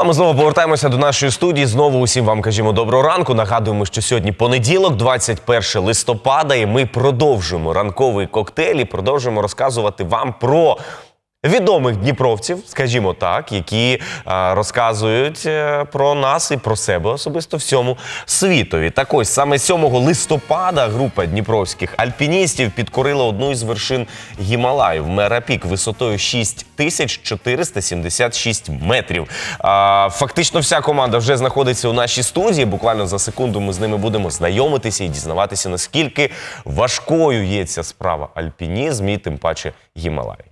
А ми знову повертаємося до нашої студії. Знову усім вам кажімо доброго ранку. Нагадуємо, що сьогодні понеділок, 21 листопада, і ми продовжуємо ранковий коктейль і продовжуємо розказувати вам про. Відомих дніпровців, скажімо так, які а, розказують е, про нас і про себе особисто всьому світові. Так ось саме 7 листопада група дніпровських альпіністів підкорила одну із вершин Гімалаїв Мерапік висотою 6476 метрів. А, фактично, вся команда вже знаходиться у нашій студії. Буквально за секунду ми з ними будемо знайомитися і дізнаватися, наскільки важкою є ця справа альпінізм і тим паче Гімалаї.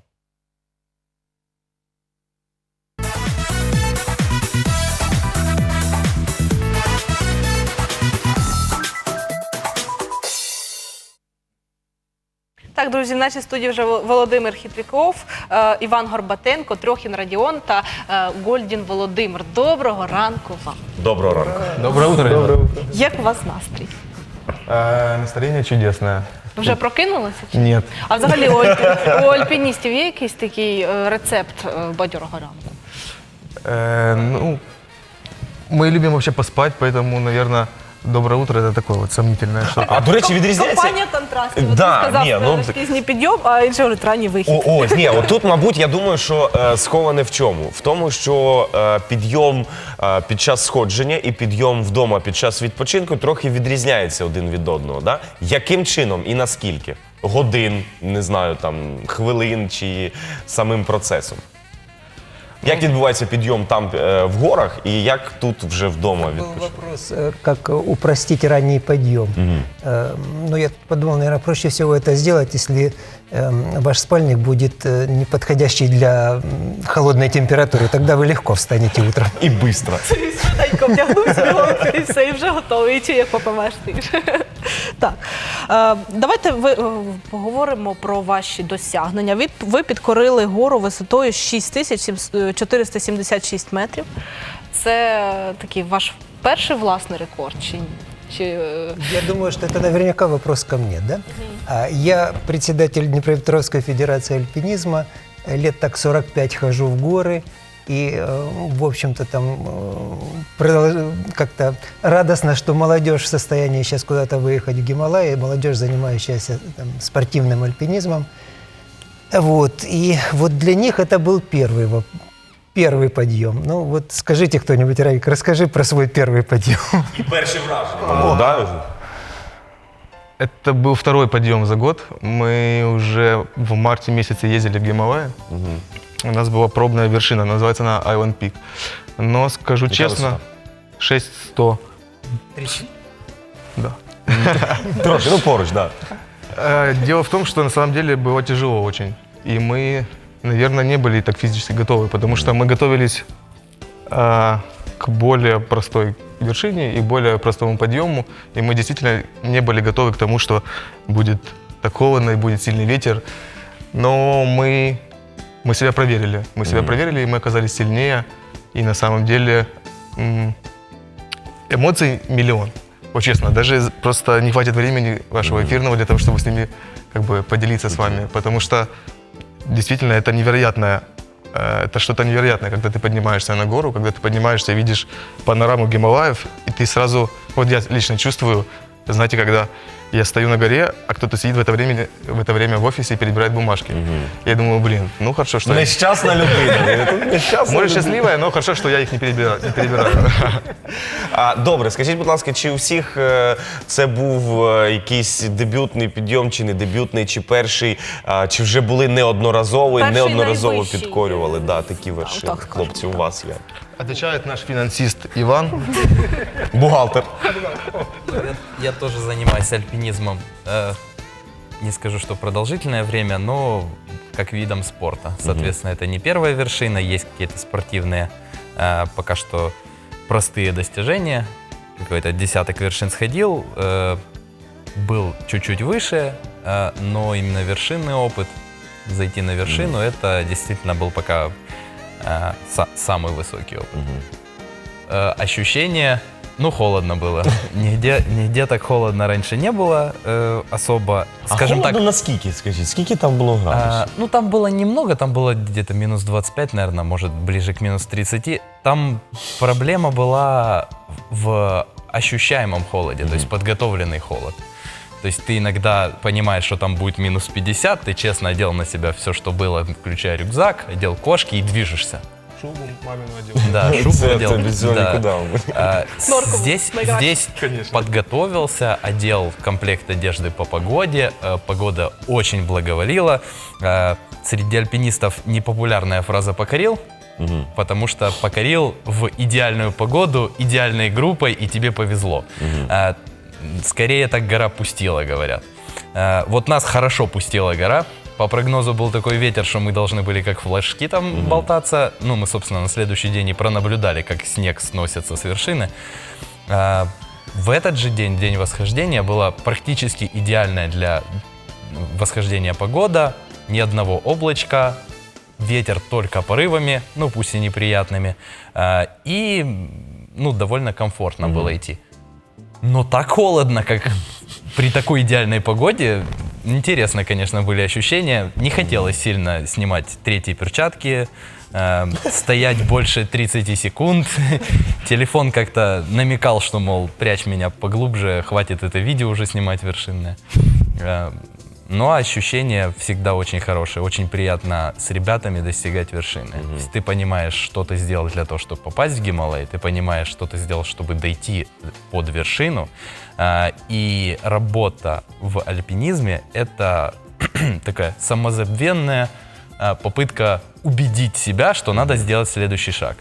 Так, друзі, в нашій студії вже Володимир Хитряков, е, Іван Горбатенко, Трьохін Радіон та е, Гольдін Володимир. Доброго ранку вам. Доброго ранку. Доброе утро. Доброе утро. Як у вас настрій? настроение чудесное. Вже прокинулися? Чи? Нет. А взагалі у, альпі- у альпіністів є якийсь такий е, рецепт е, бадьорого ранку? Э, ну, мы любим вообще поспать, поэтому, наверное, доброе утро это такое вот сомнительное что-то. А до речі, відрізняється. Компанія контрастів. От Да, ти сказав ні, е, ну, пізній підйом, а інший говорить ранній вихід. О, ось ні, от тут, мабуть, я думаю, що е, сховане в чому? В тому, що е, підйом е, під час сходження і підйом вдома під час відпочинку трохи відрізняється один від одного. Да? Яким чином і наскільки? Годин, не знаю, там хвилин чи самим процесом. Як відбувається підйом там е, в горах, і як тут вже вдома Был відпочинку? вопрос, э, как э, упростить ранний подъем. Э, Ну, я подумал, наверное, проще всего это сделать, если эм, ваш спальник будет э, не подходящий для м, холодной температуры. Тогда вы легко встанете утром. І швидко. Швиденько вдягнувся білого, і все, і вже готовий, і чи як попиваєш ти. Так, е, давайте ви, е, поговоримо про ваші досягнення. Ви, ви підкорили гору висотою 6476 метрів. Це такий ваш перший власний рекорд чи ні? Чи, е, Я думаю, что это наверняка вопрос ко мне, да? А, Я председатель Днепропетровской Федерации альпинизма, лет так 45 хожу в горы, и, э, в общем-то, там э, как-то радостно, что молодежь в состоянии сейчас куда-то выехать в Гималаи, молодежь, занимающаяся там, спортивным альпинизмом. Вот, и вот для них это был первый Первый подъем. Ну вот скажите кто-нибудь, Радик, расскажи про свой первый подъем. І перші враження. Ну, да? Это был второй подъем за год. Мы уже в марте месяце ездили в Гималаи. У нас была пробная вершина, называется она Island Peak. Но скажу Яка честно, 6100. Да. Трошки, ну поруч. Да. Э, Дело в том, что на самом деле было тяжело очень. И мы, наверное, не были так физически готовы, потому что мы готовились э, к более простой вершине и более простому подъему. И мы действительно не были готовы к тому, что будет так холодно и будет сильный ветер. Но мы, мы себя проверили. Мы себя проверили, и мы оказались сильнее. И на самом деле эмоций миллион. Вот честно, даже просто не хватит времени вашего эфирного для того, чтобы с ними как бы поделиться с вами, потому что действительно это невероятное, э, это что-то невероятное, когда ты поднимаешься на гору, когда ты поднимаешься и видишь панораму Гималаев, и ты сразу, вот я лично чувствую, знаете, когда я стою на горе, а кто-то сидит в это время, в это время в офисе и перебирает бумажки. Я думаю, блин, ну хорошо, что я- Нещасна людина. Людина. счастливая, но хорошо, что я их не перебираю. Не перебираю. А, добре, скажіть, будь ласка, чи у всіх е, це був е, якийсь дебютний підйом, чи не дебютний, чи перший, а, чи вже були неодноразово і Перший неодноразово найвищий. підкорювали да, такі вершини? так скажемо, Хлопці, у вас як? Отвечает наш финансист Иван. Бухгалтер. Я, я тоже занимаюсь альпинизмом. Э, не скажу, что продолжительное время, но как видом спорта. Соответственно, это не первая вершина, есть какие-то спортивные э, пока что простые достижения. Какой-то десяток вершин сходил, э, был чуть-чуть выше, э, но именно вершинный опыт, зайти на вершину, это действительно был пока э, са- самый высокий опыт. Э, ощущения Ну, холодно было. Нигде, нигде так холодно раньше не было э, особо. Скажем а так, холодно наскільки, скажіть? Скільки там було градусів? А, ну, там было немного, там было где-то минус 25, наверное, может, ближе к минус 30. Там проблема была в ощущаемом холоде, то есть подготовленный холод. То есть ты иногда понимаешь, что там будет минус 50, ты честно одел на себя все, что было, включая рюкзак, одел кошки и движешься. Шубу мамину одел. Да, шубу одел. без да. нікуди. А, здесь, здесь Конечно. подготовился, одел комплект одежды по погоде. Э, Погода очень благоволила. Э, Среди альпинистов непопулярная фраза «покорил», Мгм. потому что покорил в идеальную погоду, идеальной группой, и тебе повезло. Э, Скорее так гора пустила, говорят. Вот нас хорошо пустила гора. По прогнозу был такой ветер, что мы должны были как флажки там болтаться. Ну, мы, собственно, на следующий день и пронаблюдали, как снег сносится с вершины. А, В этот же день, день восхождения, была практически идеальная для восхождения погода. Ни одного облачка, ветер только порывами, ну пусть и неприятными. А, И, ну, довольно комфортно было идти. Но так холодно, как при такой идеальной погоде. Интересно, конечно, были ощущения. Не хотелось сильно снимать третьи перчатки, э, стоять больше 30 секунд. Телефон как-то намекал, что, мол, прячь меня поглубже, хватит это видео уже снимать вершинное. Э, но ощущения всегда очень хорошие. Очень приятно с ребятами достигать вершины. То есть ты понимаешь, что ты сделал для того, чтобы попасть в Гималай, ты понимаешь, что ты сделал, чтобы дойти под вершину. А, И работа в альпинизме — это такая самозабвенная а, попытка убедить себя, что надо сделать следующий шаг.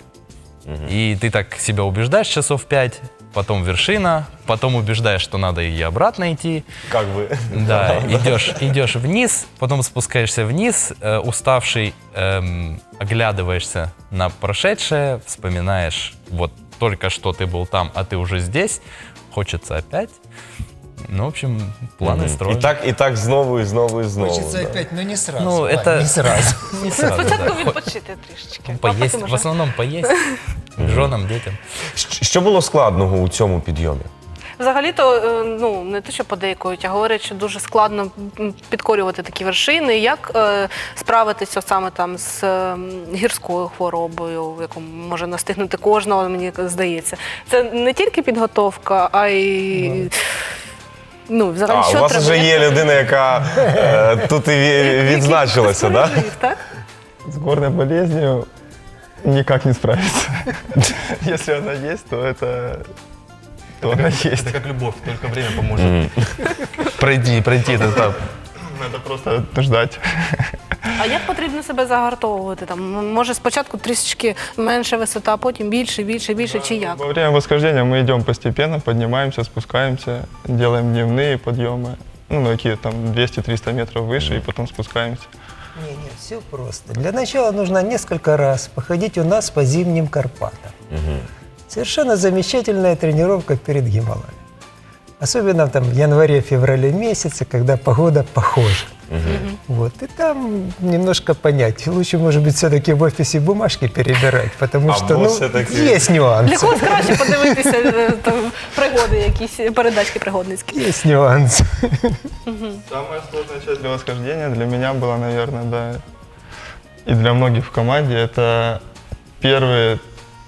И ты так себя убеждаешь часов пять, потом вершина, потом убеждаешь, что надо и обратно идти. Как ви? Да, идешь, идешь вниз, потом спускаешься вниз, э, уставший, эм, оглядываешься на прошедшее, вспоминаешь, вот только что ты был там, а ты уже здесь, хочется опять. Ну, в общем, планы І строим. так, і так знову, і знову, і знову. Хочется да. опять, но не сразу. Ну, Вань, это- Не сразу. Не сразу, да. Спочатку відпочити трішечки. а Поесть, потім в уже. основном поесть, Женам, детям. Щ- Що було складного у цьому підйомі? Взагалі-то, е, ну не те, що подейкують, а говорять, що дуже складно м, підкорювати такі вершини. Як е, справитися саме там з е, гірською хворобою, яку може настигнути кожного, мені здається. Це не тільки підготовка, а й ну, взагалі, А, що у вас треба? вже є людина, яка е, тут і ві- відзначилася, хтось так? С горной болезнью никак не справиться. Если она есть, то это... То она есть. Это как любовь, только время поможет. Пройти, пройти этот этап. Надо просто ждать. А як потрібно себе загартовувати? Там м- може спочатку трішечки менша висота, а потім більше, більше, більше, чи як? Во время восхождения мы идем постепенно, поднимаемся, спускаемся, делаем дневные подъемы. Ну, на какие там 200-300 метров выше, и потом спускаемся. Не, не, все просто. Для начала нужно несколько раз походить у нас по зимним Карпатам. Совершенно замечательная тренировка перед Гималаем. Особенно там в январе-феврале месяце, когда погода похожа. Вот, и там немножко понять. Лучше, может быть, все-таки в офисе бумажки перебирать, потому А что, ну, есть Для нюансы. когось краще подивитися е, там, пригоди, якісь передачки пригодницькі. Есть нюансы. Самая сложная часть для восхождения для меня была, наверное, да, и для многих в команде, это первые,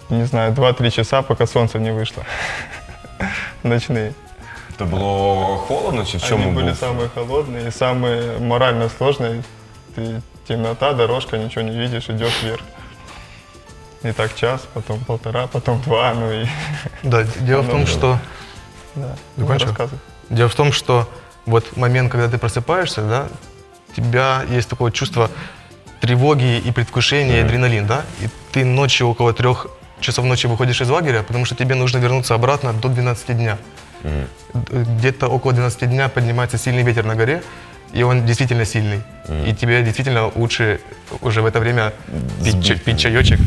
не знаю, 2-3 часа, пока солнце не вышло. Ночные. Це було холодно чи в чому Они были самые холодные и самые морально сложные. Ты темнота, дорожка, ничего не видишь, идешь вверх. И так час, потом полтора, потом два, ну и Да, дело в том, что да. Ну, кончил? рассказывай. дело в том, что вот момент, когда ты просыпаешься, да, у тебя есть такое чувство тревоги и предвкушения, и адреналин, да, и ты ночью около трех часов ночи выходишь из лагеря, потому что тебе нужно вернуться обратно до 12 дня. Д- Где-то около 12 дня поднимается сильный ветер на горе, и он действительно сильный. И тебе действительно лучше уже в это время пить, пить чаечек,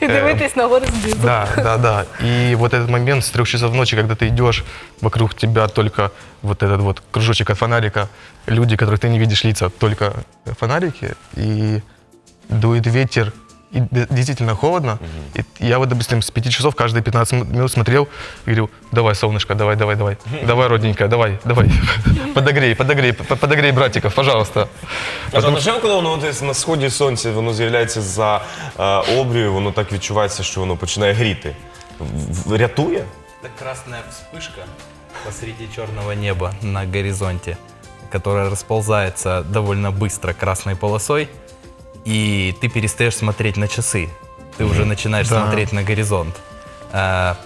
І дивитись на гори знизу. да, да, да. И вот этот момент с трех часов ночи, когда ты идешь, вокруг тебя только вот этот вот кружочек от фонарика, люди, которых ты не видишь лица, только фонарики, и дует ветер, и д- действительно холодно. И я вот, допустим, с 5 часов каждые 15 м- минут смотрел и говорил, давай, солнышко, давай, давай, давай, давай, родненькая, давай, давай, подогрей, подогрей, п- подогрей братиков, пожалуйста. А то наживо, коли воно десь на сході сонця, воно з'являється за е, обрію, воно так відчувається, що воно починає гріти. В- в- Рятує? Это красная вспышка посреди черного неба на горизонте, которая расползается довольно быстро красной полосой, и ты перестаешь смотреть на часы. Ты уже начинаешь Да. смотреть на горизонт. А,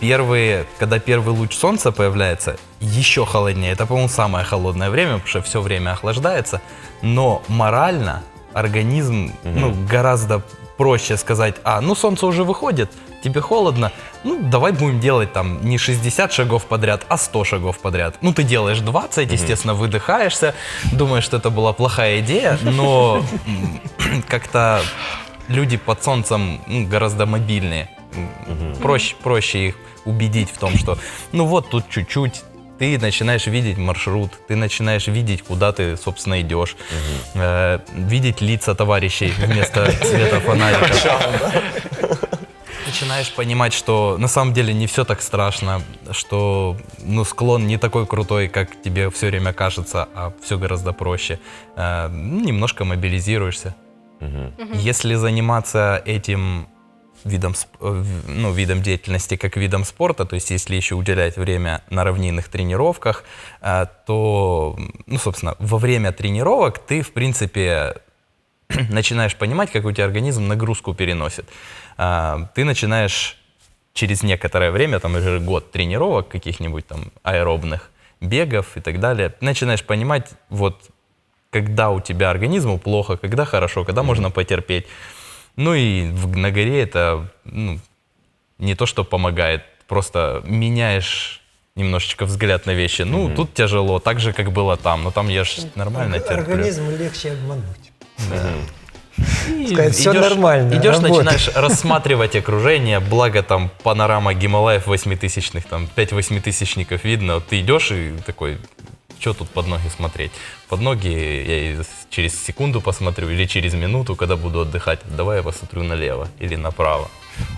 Первые, когда первый луч солнца появляется, еще холоднее. Это, по-моему, самое холодное время, потому что все время охлаждается. Но морально организм ну, гораздо проще сказать, а, ну солнце уже выходит, тебе холодно, ну давай будем делать там не 60 шагов подряд, а 100 шагов подряд. Ну ты делаешь 20, естественно, выдыхаешься, думаешь, что это была плохая идея, но как-то люди под солнцем ну, гораздо мобильнее. Проще, проще их убедить в том, что ну вот тут чуть-чуть, ты начинаешь видеть маршрут, ты начинаешь видеть, куда ты, собственно, идешь, э, видеть лица товарищей вместо цвета фонарика. Начинаешь понимать, что на самом деле не все так страшно, что ну, склон не такой крутой, как тебе все время кажется, а все гораздо проще. Э, ну, немножко мобилизируешься. Если заниматься этим видом, э, ну, видом деятельности как видом спорта, то есть если еще уделять время на равнинных тренировках, э, то, ну, собственно, во время тренировок ты, в принципе, начинаешь понимать, как у тебя организм нагрузку переносит. А, Ты начинаешь через некоторое время, там уже год тренировок каких-нибудь там аэробных, бегов и так далее, начинаешь понимать, вот когда у тебя организму плохо, когда хорошо, когда можно потерпеть. Ну и в- на горе это ну, не то, что помогает, просто меняешь немножечко взгляд на вещи. Ну, тут тяжело, так же, как было там, но там я ж нормально терплю. Организм легче обмануть. Сказать, «Всё нормально, Идешь, работай». начинаешь рассматривать окружение, благо там панорама Гималаев восьмитысячных, там пять восьмитысячников видно, ты идешь и такой, что тут под ноги смотреть? Под ноги я через секунду посмотрю или через минуту, когда буду отдыхать, давай я посмотрю налево или направо,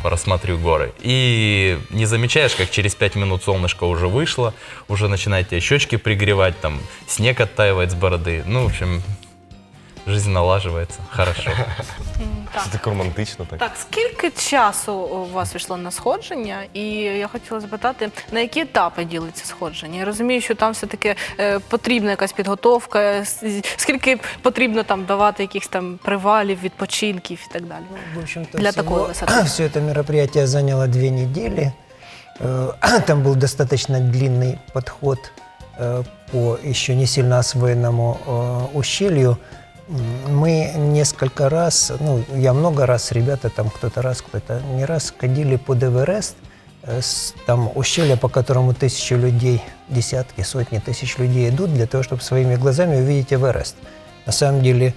порассмотрю горы. И не замечаешь, как через пять минут солнышко уже вышло, уже начинает тебе щечки пригревать, там снег оттаивает с бороды. Ну, в общем, жизнь налаживается. Хорошо. Це так романтично, так. Так, скільки часу у вас вийшло на сходження? І я хотіла запитати, на які етапи ділиться сходження? Я розумію, що там все-таки е, потрібна якась підготовка, с- скільки потрібно там давати якихось там привалів, відпочинків і так далі. В общем-то, Для всего- такой высоты. Все это мероприятие заняло две недели. Э, Там был достаточно длинный подход э, по еще не сильно освоенному э, ущелью. Мы несколько раз, ну, я много раз, ребята там кто-то раз, кто-то не раз ходили под Эверест. Э, с- Там ущелье, по которому тысячи людей, десятки, сотни тысяч людей идут для того, чтобы своими глазами увидеть Эверест. На самом деле,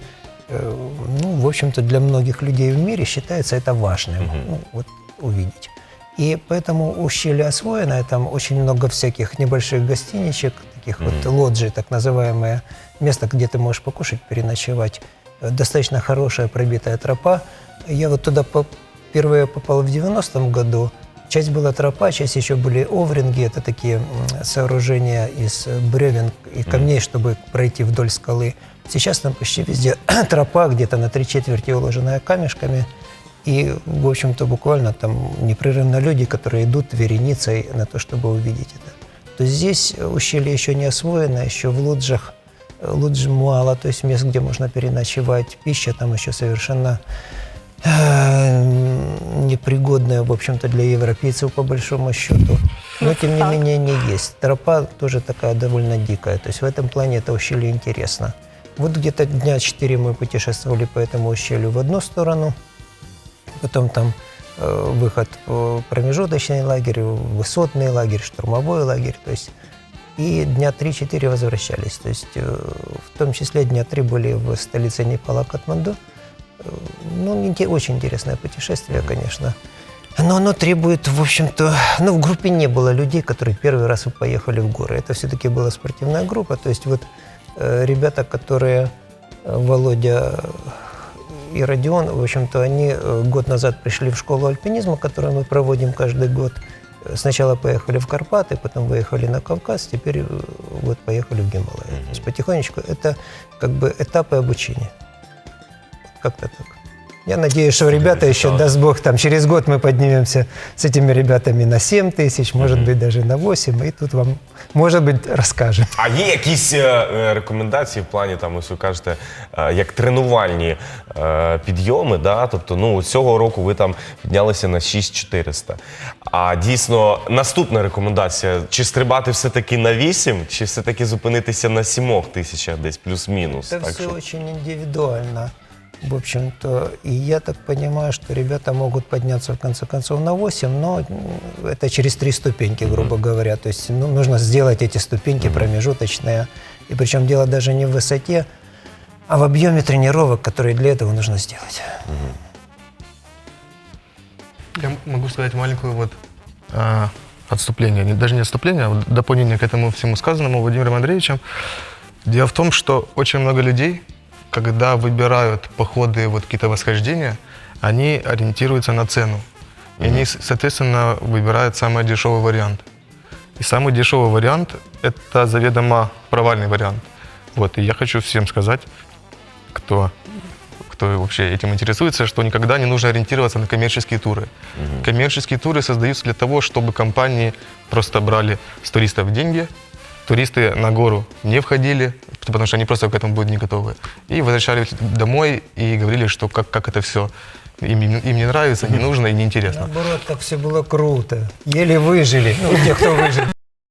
э, ну, в общем-то, для многих людей в мире считается это важным, ну, вот увидеть. И поэтому ущелье освоенное, там очень много всяких небольших гостиничек, таких вот лоджий, так называемые, место, где ты можешь покушать, переночевать. Достаточно хорошая пробитая тропа. Я вот туда по- впервые попал в 90-м году. Часть была тропа, часть еще были овринги. Это такие сооружения из бревен и камней, чтобы пройти вдоль скалы. Сейчас там почти везде тропа, где-то на три четверти уложенная камешками. И, в общем-то, буквально там непрерывно люди, которые идут вереницей на то, чтобы увидеть это. То есть здесь ущелье еще не освоено, еще в лоджах э, лодж мало, то есть мест, где можно переночевать. Пища там еще совершенно э, непригодная, в общем-то, для европейцев по большому счету. Но, тем не менее, не есть. Тропа тоже такая довольно дикая. То есть в этом плане это ущелье интересно. Вот где-то дня четыре мы путешествовали по этому ущелью в одну сторону, потом там выход в промежуточный лагерь, высотный лагерь, штурмовой лагерь, то есть и дня 3-4 возвращались. То есть э, в том числе дня 3 были в столице Непала, Катманду. Э, Ну, очень интересное путешествие, конечно. Но оно требует, в общем-то, ну, в группе не было людей, которые первый раз поехали в горы. Это все-таки была спортивная группа. То есть вот э, ребята, которые, э, Володя и Родион, в общем-то, они э, год назад пришли в школу альпинизма, которую мы проводим каждый год. Э, Сначала поехали в Карпаты, потом выехали на Кавказ, теперь э, вот поехали в Гималай. То есть потихонечку это как бы этапы обучения. Как-то так. Я надеюсь, что ребята еще, Ситуация. даст Бог, там через год мы поднимемся с этими ребятами на 7 тысяч, может быть, даже на 8, и тут вам, может быть, расскажем. А є якісь е, е, рекомендації в плані, там, ось ви кажете, е, як тренувальні е, підйоми, да? тобто ну, цього року ви там піднялися на 6400. А дійсно, наступна рекомендація: чи стрибати все-таки на 8, чи все-таки зупинитися на 7 тисячах десь плюс-мінус? Это Так все що- очень индивидуально. В общем-то, и я так понимаю, что ребята могут подняться в конце концов на 8, но это через три ступеньки, грубо говоря. То есть ну, нужно сделать эти ступеньки промежуточные. И причем дело даже не в высоте, а в объеме тренировок, которые для этого нужно сделать. Я м- могу сказать маленькое вот а, отступление, не- даже не отступление, а дополнение к этому всему сказанному Владимиром Андреевичем. Дело в том, что очень много людей, когда выбирают походы, вот какие-то восхождения, они ориентируются на цену. И они, соответственно, выбирают самый дешевый вариант. И самый дешевый вариант – это заведомо провальный вариант. Вот, и я хочу всем сказать, кто кто вообще этим интересуется, что никогда не нужно ориентироваться на коммерческие туры. Коммерческие туры создаются для того, чтобы компании просто брали с туристов деньги, туристы на гору не входили, потому что они просто к этому будут не готовы. И возвращались домой и говорили, что как, как это все им, им не нравится, не нужно и неинтересно. Наоборот, так все было круто. Еле выжили. Ну, те, кто выжил.